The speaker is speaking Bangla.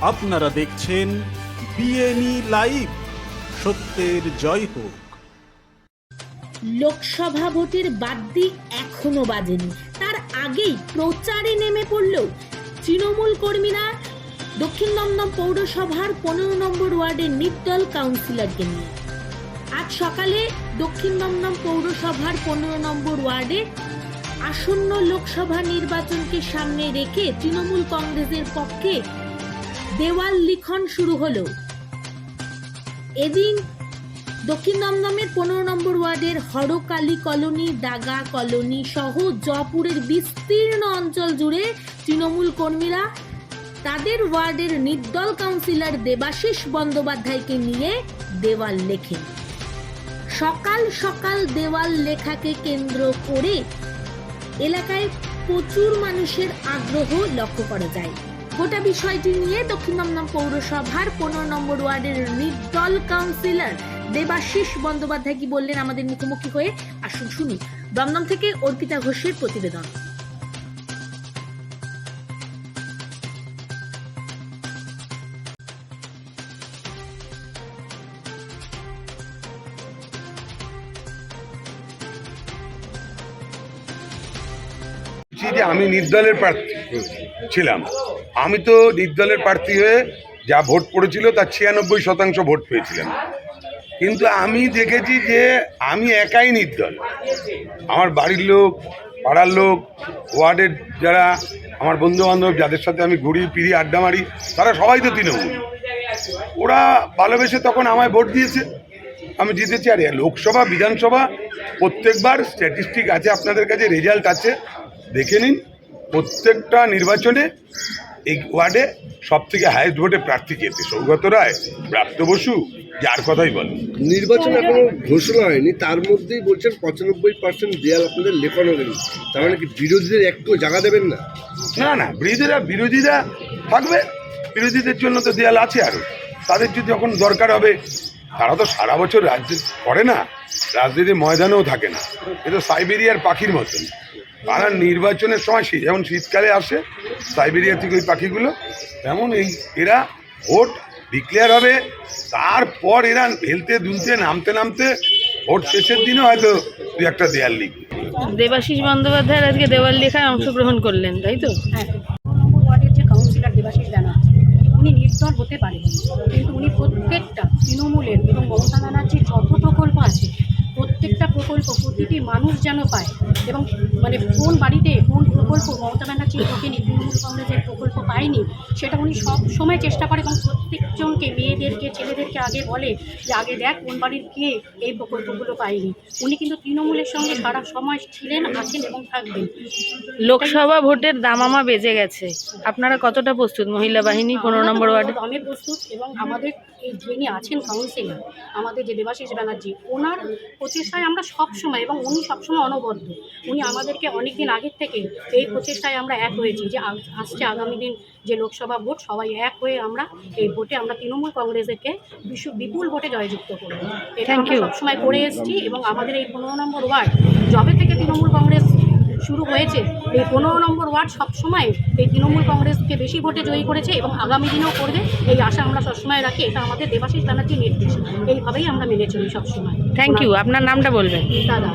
আপনারা দেখছেন বিএনই লাইভ। সত্যের জয় হোক। লোকসভা ভোটের বাদ্যি এখনও বাজেনি। তার আগেই প্রচারে নেমে পড়ল তৃণমূল কর্মীরা দক্ষিণ দমদম পৌরসভার পনেরো নম্বর ওয়ার্ডের নির্দল কাউন্সিলরকে নিয়ে। আজ সকালে দক্ষিণ দমদম পৌরসভার পনেরো নম্বর ওয়ার্ডে আসন্ন লোকসভা নির্বাচনকে সামনে রেখে তৃণমূল কংগ্রেসের পক্ষে দেওয়াল লিখন শুরু হলো। এদিন দক্ষিণ দমদমের পনেরো নম্বর ওয়ার্ডের হরকালী কলোনি দাগা কলোনি সহ জয়পুরের বিস্তীর্ণ অঞ্চল জুড়ে তৃণমূল কর্মীরা তাদের ওয়ার্ডের নির্দল কাউন্সিলর দেবাশিস বন্দ্যোপাধ্যায়কে নিয়ে দেওয়াল লেখেন সকাল সকাল দেওয়াল লেখাকে কেন্দ্র করে এলাকায় প্রচুর মানুষের আগ্রহ লক্ষ্য করা যায়। গোটা বিষয়টি নিয়ে দক্ষিণ দমদম পৌরসভার পনেরো নম্বর ওয়ার্ডের নির্দল কাউন্সিলর দেবাশিস বন্দ্যোপাধ্যায় কি বললেন আমাদের মুখোমুখি হয়ে? আসুন শুনি। দমদম থেকে অর্পিতা ঘোষের প্রতিবেদন। যে আমি নির্দলের প্রার্থী ছিলাম। আমি তো নির্দলের প্রার্থী হয়ে যা ভোট পড়েছিল তার ছিয়ানব্বই শতাংশ ভোট পেয়েছিলাম। কিন্তু আমি দেখেছি যে আমি একাই নির্দল। আমার বাড়ির লোক, পাড়ার লোক, ওয়ার্ডের যারা আমার বন্ধু বান্ধব যাদের সাথে আমি ঘুরি, ফিরি, আড্ডা মারি, তারা সবাই তো তৃণমূল। ওরা ভালোবেসে তখন আমায় ভোট দিয়েছে। আমি জিতেছি। আর লোকসভা, বিধানসভা, প্রত্যেকবার স্ট্যাটিস্টিক আছে, আপনাদের কাছে রেজাল্ট আছে। দেখে নিন প্রত্যেকটা নির্বাচনে এই ওয়ার্ডে সব থেকে হায়েস্ট ভোটে প্রার্থী যেতে সৌগত রায় প্রাপ্ত বসু যার কথাই বলেন। নির্বাচন এখনও ঘোষণা হয়নি তার মধ্যেই বলছেন পঁচানব্বই পার্সেন্ট দেয়াল আপনাদের লেখানো হয়নি। তার মানে কি বিরোধীদের একটু জায়গা দেবেন না? না না বিরোধীরা বিরোধীরা থাকবে। বিরোধীদের জন্য তো দেয়াল আছে আরও তাদের যদি যখন দরকার হবে তারা তো সারা বছর রাজনীতি করে না। রাজনীতির ময়দানেও থাকে না। এ তো সাইবেরিয়ার পাখির মতন। তারা নির্বাচনের সময় শীত যেমন শীতকালে আসে সাইবেরিয়া থেকে ওই পাখিগুলো তেমন এই এরা ভোট ডিক্লেয়ার হবে। তারপর এরা হেলতে দুলতে নামতে নামতে ভোট শেষের দিনে হয়তো দু একটা দেয়াল লিখবে। দেবাশিস বন্দ্যোপাধ্যায় আজকে দেওয়াল লেখায় অংশগ্রহণ করলেন তাই তো? হ্যাঁ ওয়ার্ডের যে কাউন্সিলর দেবাশিস ব্যানার্জি উনি নির্দল হতে পারেন কিন্তু উনি প্রত্যেকটা তৃণমূলের এবং মমতা যত প্রকল্প আছে প্রত্যেকটা প্রকল্প প্রতিটি মানুষ যেন পায়। এবং মানে কোন বাড়িতে কোন প্রকল্প মমতা ব্যানার্জি ঢোকেনি তৃণমূল কংগ্রেসের প্রকল্প পায়নি সেটা উনি সব সময় চেষ্টা করে এবং প্রত্যেকজনকে মেয়েদেরকে ছেলেদেরকে আগে বলে যে আগে দেখ কোন বাড়ির কে এই প্রকল্পগুলো পায়নি। উনি কিন্তু তৃণমূলের সঙ্গে সারা সময় ছিলেন আছেন এবং থাকবেন। লোকসভা ভোটের দামামা বেজে গেছে। আপনারা কতটা প্রস্তুত? মহিলা বাহিনী পনেরো নম্বর ওয়ার্ডে? আমি প্রস্তুত এবং আমাদের এই যিনি আছেন কাউন্সিলর আমাদের যে দেবাশিস ব্যানার্জি ওনার প্রচেষ্টায় আমরা সব সময় এবং উনি সবসময় অনবদ্য। উনি আমাদেরকে অনেক দিন আগের থেকে এই প্রচেষ্টায় আমরা এক হয়েছি যে আসছে আগামী দিন যে লোকসভা ভোট সবাই এক হয়ে আমরা এই ভোটে আমরা তৃণমূল কংগ্রেসেরকে বিশ্ব বিপুল ভোটে জয়যুক্ত করব। এটা আমরা সবসময় করে এসেছি এবং আমাদের এই পনেরো নম্বর ওয়ার্ড যবে থেকে তৃণমূল কংগ্রেস শুরু হয়েছে। এই পনেরো নম্বর ওয়ার্ড সবসময় এই তৃণমূল কংগ্রেসকে বেশি ভোটে জয়ী করেছে এবং আগামী দিনেও করবে। এই আশা আমরা সবসময় রাখি এটা আমাদের দেবাশিস ব্যানার্জির নির্দেশ। এইভাবেই আমরা মেনে চলি সবসময়। থ্যাংক ইউ আপনার নামটা বলবেন। দাদা